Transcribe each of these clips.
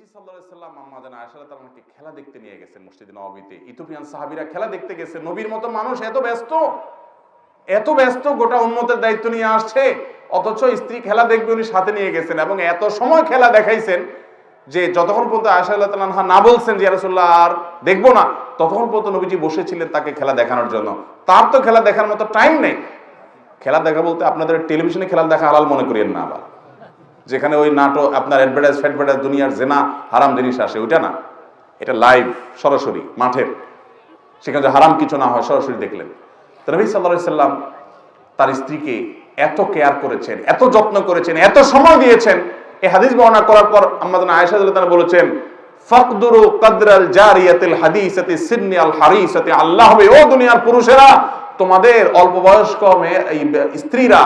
নবীজি সাল্লাল্লাহু সাল্লাম, আম্মা জানা আয়েশা তাআলাকে খেলা দেখতে নিয়ে গেছেন মসজিদে নববীতে। ইথিওপিয়ান সাহাবীরা খেলা দেখতে গেছে। নবীর মতো মানুষ এত ব্যস্ত এত ব্যস্ত গোটা উন্মতের দায়িত্ব নিয়ে আসছে, অথচ স্ত্রী খেলা দেখবে উনি সাথে নিয়ে গেছেন এবং এত সময় খেলা দেখাইছেন যে যতক্ষণ পর্যন্ত আয়সা আল্লাহ তাআলা না বলছেন যে রাসূলুল্লাহ, আর দেখব না, ততক্ষণ পর্যন্ত নবীজি বসেছিলেন তাকে খেলা দেখানোর জন্য। তার তো খেলা দেখার মতো টাইম নেই। খেলা দেখা বলতে আপনাদের টেলিভিশনে খেলা দেখা হালাল মনে করিয়েন না আবার। যেখানে ওই নাটক, আপনার অ্যাডভার্টাইজ ফ্যাডভার্টাইজ দুনিয়ার জেনা হারাম জিনিস আসে, ওইটা না। এটা লাইভ সরাসরি, মাঠের। সেখানে হারাম কিছু না হয়, সরাসরি দেখলেন। তো নবী সাল্লাম তার স্ত্রীকে এত কেয়ার করেছেন, এত যত্ন করেছেন, এত সময় দিয়েছেন। এই হাদিস বর্ণনা করার পর আমাদের আয়েশা রাদিয়াল্লাহু বলেছেন, ফাকদুরু কদরাল জারিয়াতিল হাদিসাতি সিন্নি আল হারিসাতি, আল্লাহ হবে ও দুনিয়ার পুরুষেরা, তোমাদের অল্প বয়স্ক স্ত্রীরা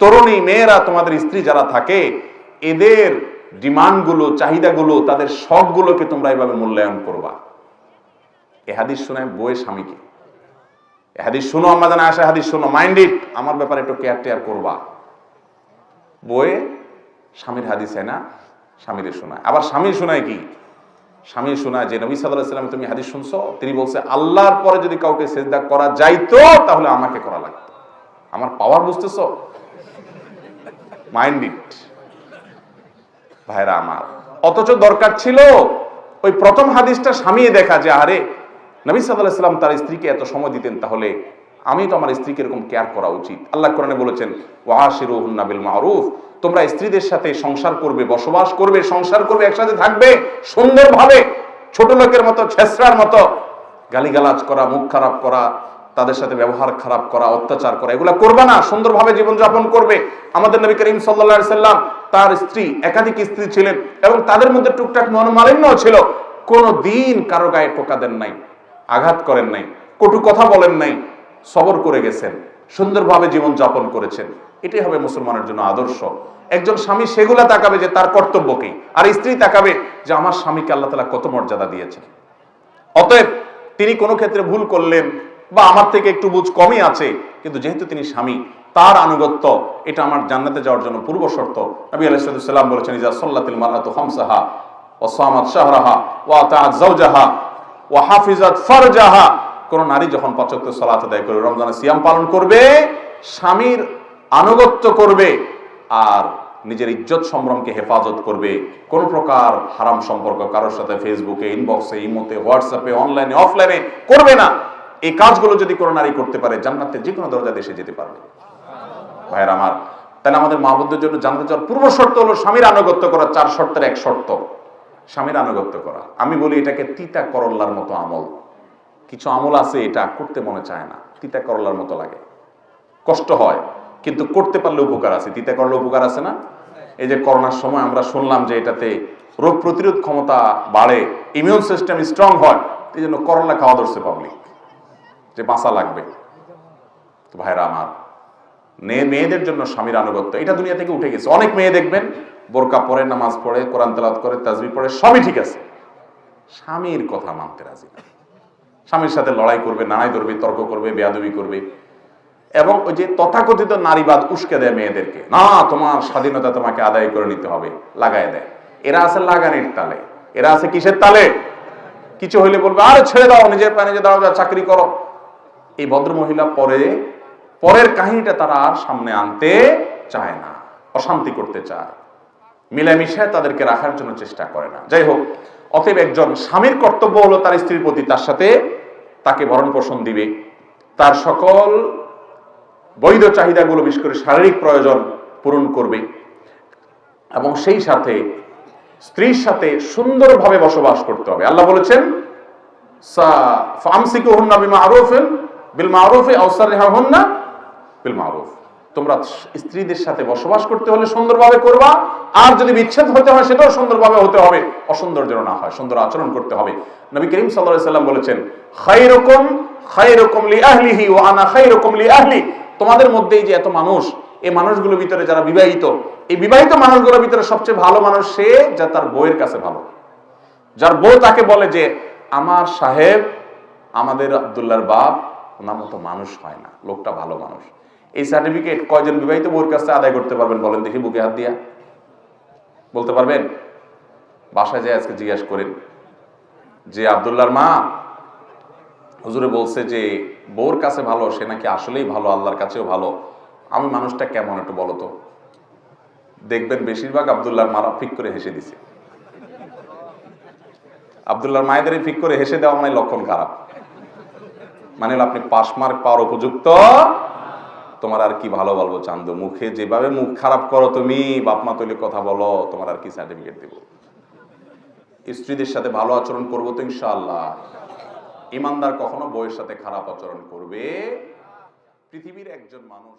তরুণী মেয়েরা, তোমাদের স্ত্রী যারা থাকে, এদের ডিমান্ডগুলো, চাহিদাগুলো, তাদের শখগুলোকে তোমরা এইভাবে মূল্যায়ন করবা। এ হাদিস শোনায় বইয়ের স্বামীকে এ হাদিস শুনো আমরা জানা, আসে হাদিস শোনো মাইন্ডেড আমার ব্যাপারে একটু কেয়ার টেয়ার করবা। বইয়ে স্বামীর হাদিস হয় না স্বামীরে শোনায়। আবার স্বামী শোনায় কি? স্বামী শোনায় যে নবী সাল্লাম তুমি হাদিস শুনছো, তিনি বলছে, আল্লাহর পরে যদি কাউকে সেজদা করা যাইতো, তাহলে আমাকে করা লাগতো। আমার পাওয়ার বুঝতেছো? মাইন্ডেড ভাইরা আমার। অথচ দরকার ছিল ওই প্রথম হাদিসটা স্বামীয়ে দেখা যে, আরে, নবী সাল্লাহ সাল্লাম তার স্ত্রীকে এত সময় দিতেন, তাহলে আমি তো আমার স্ত্রীকে এরকম কেয়ার করা উচিত। আল্লাহ কোরআনে বলেছেন ওয়াশিরুহুন্না বিল মারুফ তোমরা স্ত্রীদের সাথে সংসার করবে, বসবাস করবে, সংসার করবে, একসাথে থাকবে, সুন্দরভাবে, ছোট লোকের মতো ছেসরার মতো, গালিগালাজ করা, মুখ খারাপ করা তাদের সাথে ব্যবহার খারাপ করা, অত্যাচার করা, এগুলো করবে না, সুন্দরভাবে জীবনযাপন করবে। আমাদের নবী করিম সাল্লা সাল্লাম তার স্ত্রী, একাধিক স্ত্রী ছিলেন এবং তাদের মধ্যে টুকটাক মনোমালিন্য ছিল। কোনো দিন কারও গায়ে টোকা দেন নাই, আঘাত করেন নাই, কটু কথা বলেন নাই, সবর করে গেছেন, সুন্দরভাবে জীবন যাপন করেছেন। এটাই হবে মুসলমানের জন্য আদর্শ। একজন স্বামী সেগুলা তাকাবে যে তার কর্তব্য কি, আর স্ত্রী তাকাবে যে আমার স্বামীকে আল্লাহ তালা কত মর্যাদা দিয়েছেন অতএব তিনি কোনো ক্ষেত্রে ভুল করলেন বা আমার থেকে একটু বুঝ কমই আছে, কিন্তু যেহেতু তিনি স্বামী, তার আনুগত্য, এটা আমার জান্নাতে যাওয়ার জন্য পূর্ব শর্ত। নবী আলাইসাল্লাম বলেছেন ইজা সাল্লাতিল মারাতু হামসাহা ওয়া সামাত শাহরাহা ওয়া তাআত যাওজাহা ওয়া হাফিজাত ফারজাহা। কোন নারী যখন পাঁচক্ত সালাত আদায় করে, রমজানে সিয়াম পালন করবে, স্বামীর আনুগত্য করবে, আর নিজের ইজ্জত সম্ভ্রমকে হেফাজত করবে। কোন প্রকার হারাম সম্পর্ক কারোর সাথে ফেসবুকে ইনবক্সে ইমোতে হোয়াটসঅ্যাপে অনলাইনে অফলাইনে করবে না। এই কাজগুলো যদি কোনো নারী করতে পারে জান্নাতের যে কোনো দরজা দেশে যেতে পারবে। ভাইয়ের আমার, তাহলে আমাদের মাহবুদের জন্য জানতে চাওয়ার পূর্ব শর্ত হলো স্বামীর আনুগত্য করা, চার শর্তের এক শর্ত। স্বামীর আনুগত্য করা। আমি বলি এটাকে তিতা করল্লার মতো আমল। কিছু আমল আছে এটা করতে মনে চায় না। তিতা করল্লার মতো লাগে। কষ্ট হয়, কিন্তু করতে পারলে উপকার আছে। তিতা করলে উপকার আছে না? এই যে করোনার সময় আমরা শুনলাম যে এটাতে রোগ প্রতিরোধ ক্ষমতা বাড়ে ইমিউন সিস্টেম স্ট্রং হয়, এই জন্য করলা খাওয়া ধরছে পাবলিক যে বাঁচা লাগবে। তো ভাইরা আমার, মেয়ে, মেয়েদের জন্য স্বামীর আনুগত্য, এটা দুনিয়া থেকে উঠে গেছে। অনেক মেয়ে দেখবেন, বোরকা পরে, নামাজ পড়ে, কোরআন তেলাত করে তাজবি পড়ে, সবই ঠিক আছে। স্বামীর কথা মানতে রাজি না। স্বামীর সাথে লড়াই করবে নানাই ধরবে, তর্ক করবে, বেয়াদবি করবে। এবং ওই যে তথাকথিত নারীবাদ উস্কে দেয় মেয়েদেরকে। না, তোমার স্বাধীনতা তোমাকে আদায় করে নিতে হবে, লাগায় দেয়। এরা আছে লাগানির তালে। এরা আছে কিসের তালে? কিছু হইলে বলবে, আরে ছেড়ে দাও, নিজের পায়ে নিজে দাও যা চাকরি করো। এই ভদ্র মহিলা পরে, পরের কাহিনীটা তারা আর সামনে আনতে চায় না, অশান্তি করতে চায়। মিলামিশে তাদেরকে রাখার জন্য চেষ্টা করে না। যাই হোক, অতএব একজন স্বামীর কর্তব্য হলো তার স্ত্রীর প্রতি তার সাথে তাকে ভরণ পোষণ দিবে। তার সকল বৈধ চাহিদাগুলো বিশেষ করে শারীরিক প্রয়োজন পূরণ করবে এবং সেই সাথে স্ত্রীর সাথে সুন্দরভাবে বসবাস করতে হবে। আল্লাহ বলেছেন ফামসিকু হুন্না বিমা বিল মারুফে রেহা হুন্না বিল মারুফ। তোমরা স্ত্রীদের সাথে বসবাস করতে হলে সুন্দরভাবে করবা, আর যদি বিচ্ছেদ হতে হয় সেটাও সুন্দরভাবে হতে হবে অসুন্দর যেন না হয়, সুন্দর আচরণ করতে হবে। নবী করিম সাল্লাল্লাহু সাল্লাম বলেছেন, খায়রুকুম খায়রুকুম লি আহলিহি ওয়া আনা খায়রুকুম লি আহলি তোমাদের মধ্যেই যে এত মানুষ, এই মানুষগুলোর ভিতরে যারা বিবাহিত, এই বিবাহিত মানুষগুলোর ভিতরে সবচেয়ে ভালো মানুষ সে যা তার বউয়ের কাছে ভালো। যার বউ তাকে বলে যে, আমার সাহেব, আমাদের আবদুল্লাহর বাপ মতো মানুষ হয় না, লোকটা ভালো মানুষ। এই সার্টিফিকেট কয়জন বিবাহিত বউর কাছে আদায় করতে পারবেন বলেন দেখি বুকে হাত দিয়া। বলতে পারবেন? বাসায় যায় আজকে জিজ্ঞাসা করেন। যে আবদুল্লাহর মা হুজুরে বলছে যে, বউর কাছে ভালো, সে নাকি আসলেই ভালো, আল্লাহর কাছেও ভালো। আমি মানুষটা কেমন একটু বলো তো? দেখবেন বেশিরভাগ আবদুল্লাহর মারা ফিক করে হেসে দিছে। আবদুল্লাহর মায়েদের ফিক করে হেসে দেওয়া মানে লক্ষণ খারাপ। মানে আপনি পাশ মার্ক পাওয়ার উপযুক্ত? তোমার আর কি ভালো বলব চান্দ? মুখে যেভাবে মুখ খারাপ করো তুমি বাপমা তৈরি কথা বলো, তোমার আর কি সার্টিফিকেট দেবো? স্ত্রীদের সাথে ভালো আচরণ করব তো ইনশাআল্লাহ। ইমানদার কখনো বইয়ের সাথে খারাপ আচরণ করবে? পৃথিবীর একজন মানুষ